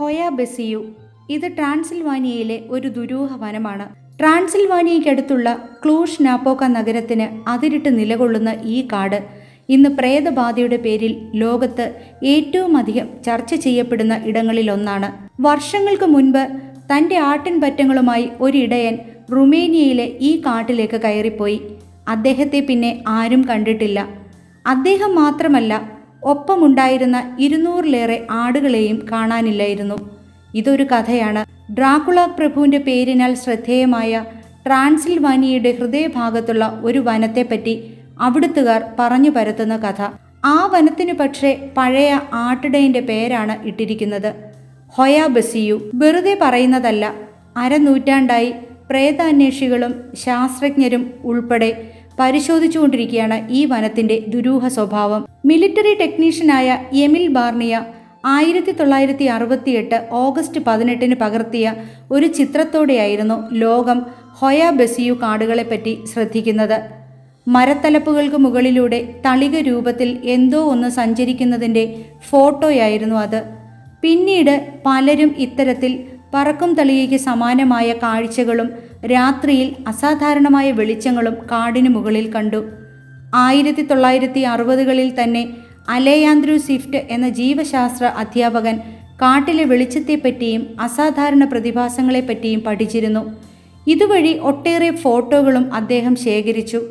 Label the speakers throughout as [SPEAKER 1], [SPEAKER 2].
[SPEAKER 1] ഹൊയ ബെസിയു. ഇത് ട്രാൻസിൽവാനിയയിലെ ഒരു ദുരൂഹ വനമാണ്. ട്രാൻസിൽവാനിയയ്ക്കടുത്തുള്ള ക്ലൂഷ് നാപ്പോക്ക നഗരത്തിന് അതിരിട്ട് നിലകൊള്ളുന്ന ഈ കാട് ഇന്ന് പ്രേതബാധയുടെ പേരിൽ ലോകത്ത് ഏറ്റവും അധികം ചർച്ച ചെയ്യപ്പെടുന്ന ഇടങ്ങളിലൊന്നാണ്. വർഷങ്ങൾക്ക് മുൻപ് തന്റെ ആട്ടിൻപറ്റങ്ങളുമായി ഒരിടയൻ റുമേനിയയിലെ ഈ കാട്ടിലേക്ക് കയറിപ്പോയി. അദ്ദേഹത്തെ പിന്നെ ആരും കണ്ടിട്ടില്ല. അദ്ദേഹം മാത്രമല്ല ഒപ്പമുണ്ടായിരുന്ന ഇരുന്നൂറിലേറെ ആടുകളെയും കാണാനില്ലായിരുന്നു. ഇതൊരു കഥയാണ്. ഡ്രാക്കുള പ്രഭുവിന്റെ പേരിനാൽ ശ്രദ്ധേയമായ ട്രാൻസിൽവാനിയയുടെ ഹൃദയഭാഗത്തുള്ള ഒരു വനത്തെപ്പറ്റി അവിടുത്തുകാർ പറഞ്ഞു പരത്തുന്ന കഥ. ആ വനത്തിനു പക്ഷേ പഴയ ആട്ടിടയന്റെ പേരാണ് ഇട്ടിരിക്കുന്നത്. ഹൊയാ ബസിയു വെറുതെ പറയുന്നതല്ല. അരനൂറ്റാണ്ടായി പ്രേതാന്വേഷികളും ശാസ്ത്രജ്ഞരും ഉൾപ്പെടെ പരിശോധിച്ചുകൊണ്ടിരിക്കുകയാണ് ഈ വനത്തിന്റെ ദുരൂഹ സ്വഭാവം. മിലിറ്ററി ടെക്നീഷ്യനായ എമിൽ ബാർണിയ ആയിരത്തി തൊള്ളായിരത്തി അറുപത്തിയെട്ട് ഓഗസ്റ്റ് പതിനെട്ടിന് പകർത്തിയ ഒരു ചിത്രത്തോടെയായിരുന്നു ലോകം ഹൊയ ബസിയു കാടുകളെപ്പറ്റി ശ്രദ്ധിക്കുന്നത്. മരത്തലപ്പുകൾക്ക് മുകളിലൂടെ തളിക രൂപത്തിൽ എന്തോ ഒന്ന് സഞ്ചരിക്കുന്നതിന്റെ ഫോട്ടോയായിരുന്നു അത്. പിന്നീട് പലരും ഇത്തരത്തിൽ പറക്കും തളികയ്ക്ക് സമാനമായ കാഴ്ചകളും രാത്രിയിൽ അസാധാരണമായ വെളിച്ചങ്ങളും കാടിനു മുകളിൽ കണ്ടു. ആയിരത്തി തൊള്ളായിരത്തി അറുപതുകളിൽ തന്നെ അലേയാന്ത്രു സ്വിഫ്റ്റ് എന്ന ജീവശാസ്ത്ര അധ്യാപകൻ കാട്ടിലെ വെളിച്ചത്തെപ്പറ്റിയും അസാധാരണ പ്രതിഭാസങ്ങളെപ്പറ്റിയും പഠിച്ചിരുന്നു. ഇതുവഴി ഒട്ടേറെ ഫോട്ടോകളും അദ്ദേഹം ശേഖരിച്ചു.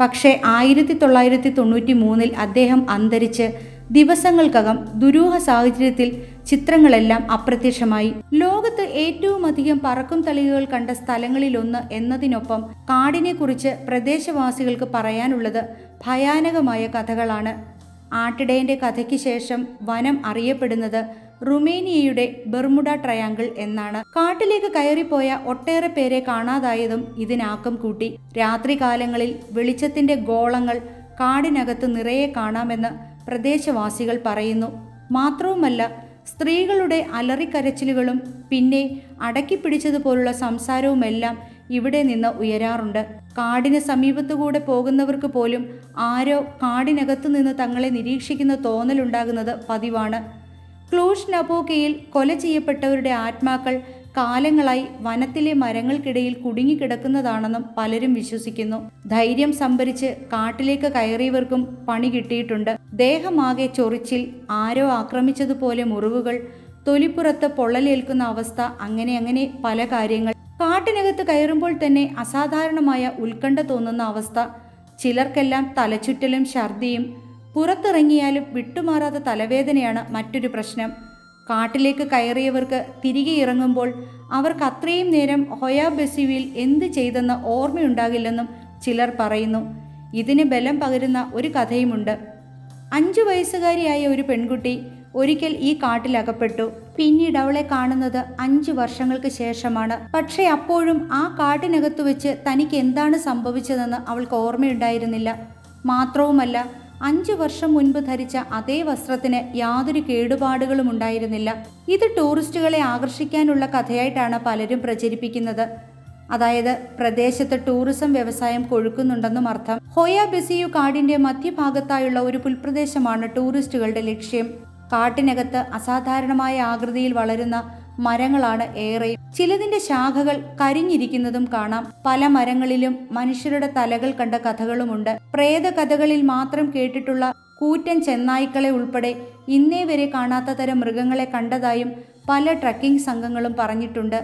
[SPEAKER 1] പക്ഷേ ആയിരത്തി തൊള്ളായിരത്തി തൊണ്ണൂറ്റി മൂന്നിൽ അദ്ദേഹം അന്തരിച്ച് ദിവസങ്ങൾക്കകം ദുരൂഹ സാഹചര്യത്തിൽ ചിത്രങ്ങളെല്ലാം അപ്രത്യക്ഷമായി. ലോകത്ത് ഏറ്റവും അധികം പറക്കും തളികകൾ കണ്ട സ്ഥലങ്ങളിലൊന്ന് എന്നതിനൊപ്പം കാടിനെക്കുറിച്ച് പ്രദേശവാസികൾക്ക് പറയാനുള്ളത് ഭയാനകമായ കഥകളാണ്. ആട്ടിടേന്റെ കഥയ്ക്ക് ശേഷം വനം അറിയപ്പെടുന്നത് റുമേനിയയുടെ ബെർമുഡ ട്രയാങ്കിൾ എന്നാണ്. കാട്ടിലേക്ക് കയറിപ്പോയ ഒട്ടേറെ പേരെ കാണാതായതും ഇതിനാക്കം കൂട്ടി. രാത്രികാലങ്ങളിൽ വെളിച്ചത്തിന്റെ ഗോളങ്ങൾ കാടിനകത്ത് നിറയെ കാണാമെന്ന് പ്രദേശവാസികൾ പറയുന്നു. മാത്രവുമല്ല സ്ത്രീകളുടെ അലറിക്കരച്ചിലുകളും പിന്നെ അടക്കിപ്പിടിച്ചതുപോലുള്ള സംസാരവുമെല്ലാം ഇവിടെ നിന്ന് ഉയരാറുണ്ട്. കാടിന് സമീപത്തുകൂടെ പോകുന്നവർക്ക് പോലും ആരോ കാടിനകത്തു നിന്ന് തങ്ങളെ നിരീക്ഷിക്കുന്ന തോന്നലുണ്ടാകുന്നത് പതിവാണ്. ക്ലൂഷ് നബോക്കയിൽ കൊല ചെയ്യപ്പെട്ടവരുടെ ആത്മാക്കൾ കാലങ്ങളായി വനത്തിലെ മരങ്ങൾക്കിടയിൽ കുടുങ്ങിക്കിടക്കുന്നതാണെന്നും പലരും വിശ്വസിക്കുന്നു. ധൈര്യം സംഭരിച്ച് കാട്ടിലേക്ക് കയറിയവർക്കും പണി കിട്ടിയിട്ടുണ്ട്. ദേഹമാകെ ചൊറിച്ചിൽ ആരോ ആക്രമിച്ചതുപോലെ മുറിവുകൾ തൊലിപ്പുറത്ത് പൊള്ളലേൽക്കുന്ന അവസ്ഥ അങ്ങനെ അങ്ങനെ പല കാര്യങ്ങൾ. കാട്ടിനകത്ത് കയറുമ്പോൾ തന്നെ അസാധാരണമായ ഉത്കണ്ഠ തോന്നുന്ന അവസ്ഥ. ചിലർക്കെല്ലാം തലചുറ്റലും ഛർദിയും പുറത്തിറങ്ങിയാലും വിട്ടുമാറാത്ത തലവേദനയാണ് മറ്റൊരു പ്രശ്നം. കാട്ടിലേക്ക് കയറിയവർക്ക് തിരികെ ഇറങ്ങുമ്പോൾ അവർക്ക് അത്രയും നേരം ഹൊയാ ബെസിവിൽ എന്ത് ചെയ്തെന്ന് ഓർമ്മയുണ്ടാകില്ലെന്നും ചിലർ പറയുന്നു. ഇതിന് ബലം പകരുന്ന ഒരു കഥയുമുണ്ട്. അഞ്ചു വയസ്സുകാരിയായ ഒരു പെൺകുട്ടി ഒരിക്കൽ ഈ കാട്ടിലകപ്പെട്ടു. പിന്നീട് അവളെ കാണുന്നത് അഞ്ചു വർഷങ്ങൾക്ക് ശേഷമാണ്. പക്ഷേ അപ്പോഴും ആ കാട്ടിനകത്ത് വെച്ച് തനിക്ക് എന്താണ് സംഭവിച്ചതെന്ന് അവൾക്ക് ഓർമ്മയുണ്ടായിരുന്നില്ല. മാത്രവുമല്ല അഞ്ചു വർഷം മുൻപ് ധരിച്ച അതേ വസ്ത്രത്തിന് യാതൊരു കേടുപാടുകളും ഉണ്ടായിരുന്നില്ല. ഇത് ടൂറിസ്റ്റുകളെ ആകർഷിക്കാനുള്ള കഥയായിട്ടാണ് പലരും പ്രചരിപ്പിക്കുന്നത്. അതായത് പ്രദേശത്ത് ടൂറിസം വ്യവസായം കൊഴുക്കുന്നുണ്ടെന്നും അർത്ഥം. ഹോയ ബെസിയു കാടിന്റെ മധ്യഭാഗത്തായുള്ള ഒരു പുൽപ്രദേശമാണ് ടൂറിസ്റ്റുകളുടെ ലക്ഷ്യം. കാട്ടിനകത്ത് അസാധാരണമായ ആകൃതിയിൽ വളരുന്ന മരങ്ങളാണ് ഏറെയും. ചിലതിന്റെ ശാഖകൾ കരിഞ്ഞിരിക്കുന്നതും കാണാം. പല മരങ്ങളിലും മനുഷ്യരുടെ തലകൾ കണ്ട കഥകളുമുണ്ട്. പ്രേത കഥകളിൽ മാത്രം കേട്ടിട്ടുള്ള കൂറ്റൻ ചെന്നായ്ക്കളെ ഉൾപ്പെടെ ഇന്നേ വരെ കാണാത്ത തരം മൃഗങ്ങളെ കണ്ടതായും പല ട്രക്കിംഗ് സംഘങ്ങളും പറഞ്ഞിട്ടുണ്ട്.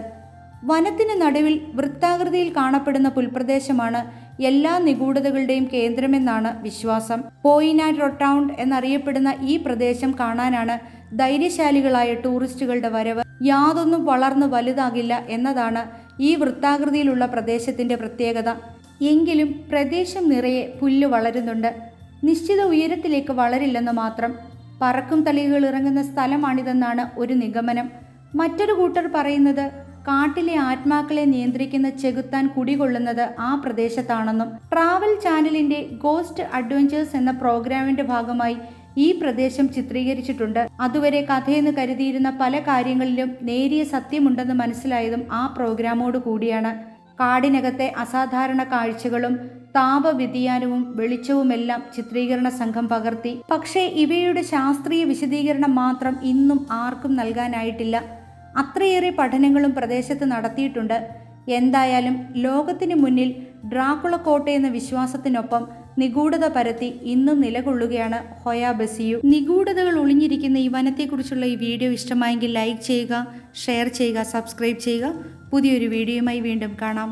[SPEAKER 1] വനത്തിന് നടുവിൽ വൃത്താകൃതിയിൽ കാണപ്പെടുന്ന പുൽപ്രദേശമാണ് എല്ലാ നിഗൂഢതകളുടെയും കേന്ദ്രമെന്നാണ് വിശ്വാസം. പോയിനാറ്റ് റൊട്ടൗണ്ട് എന്നറിയപ്പെടുന്ന ഈ പ്രദേശം കാണാനാണ് ധൈര്യശാലികളായ ടൂറിസ്റ്റുകളുടെ വരവ്. യാതൊന്നും വളർന്നു വലുതാകില്ല എന്നതാണ് ഈ വൃത്താകൃതിയിലുള്ള പ്രദേശത്തിന്റെ പ്രത്യേകത. എങ്കിലും പ്രദേശം നിറയെ പുല്ല് വളരുന്നുണ്ട്. നിശ്ചിത ഉയരത്തിലേക്ക് വളരില്ലെന്ന് മാത്രം. പറക്കും തളികകൾ ഇറങ്ങുന്ന സ്ഥലമാണിതെന്നാണ് ഒരു നിഗമനം. മറ്റൊരു കൂട്ടർ പറയുന്നത് കാട്ടിലെ ആത്മാക്കളെ നിയന്ത്രിക്കുന്ന ചെകുത്താൻ കുടികൊള്ളുന്നത് ആ പ്രദേശത്താണെന്നും ട്രാവൽ ചാനലിന്റെ ഗോസ്റ്റ് അഡ്വഞ്ചേഴ്സ് എന്ന പ്രോഗ്രാമിന്റെ ഭാഗമായി ഈ പ്രദേശം ചിത്രീകരിച്ചിട്ടുണ്ട്. അതുവരെ കഥയെന്ന് കരുതിയിരുന്ന പല കാര്യങ്ങളിലും നേരിയ സത്യമുണ്ടെന്ന് മനസ്സിലായതും ആ പ്രോഗ്രാമോട് കൂടിയാണ്. കാടിനകത്തെ അസാധാരണ കാഴ്ചകളും താപവ്യതിയാനവും വെളിച്ചവുമെല്ലാം ചിത്രീകരണ സംഘം പകർത്തി. പക്ഷേ ഇവയുടെ ശാസ്ത്രീയ വിശദീകരണം മാത്രം ഇന്നും ആർക്കും നൽകാനായിട്ടില്ല. അത്രയേറെ പഠനങ്ങളും പ്രദേശത്ത് നടത്തിയിട്ടുണ്ട്. എന്തായാലും ലോകത്തിന് മുന്നിൽ ഡ്രാക്കുള കോട്ട എന്ന വിശ്വാസത്തിനൊപ്പം നിഗൂഢത പരത്തി ഇന്നും നിലകൊള്ളുകയാണ് ഹൊയ ബസിയു. നിഗൂഢതകൾ ഒളിഞ്ഞിരിക്കുന്ന ഈ വനത്തെക്കുറിച്ചുള്ള ഈ വീഡിയോ ഇഷ്ടമായെങ്കിൽ ലൈക്ക് ചെയ്യുക ഷെയർ ചെയ്യുക സബ്സ്ക്രൈബ് ചെയ്യുക. പുതിയൊരു വീഡിയോയുമായി വീണ്ടും കാണാം.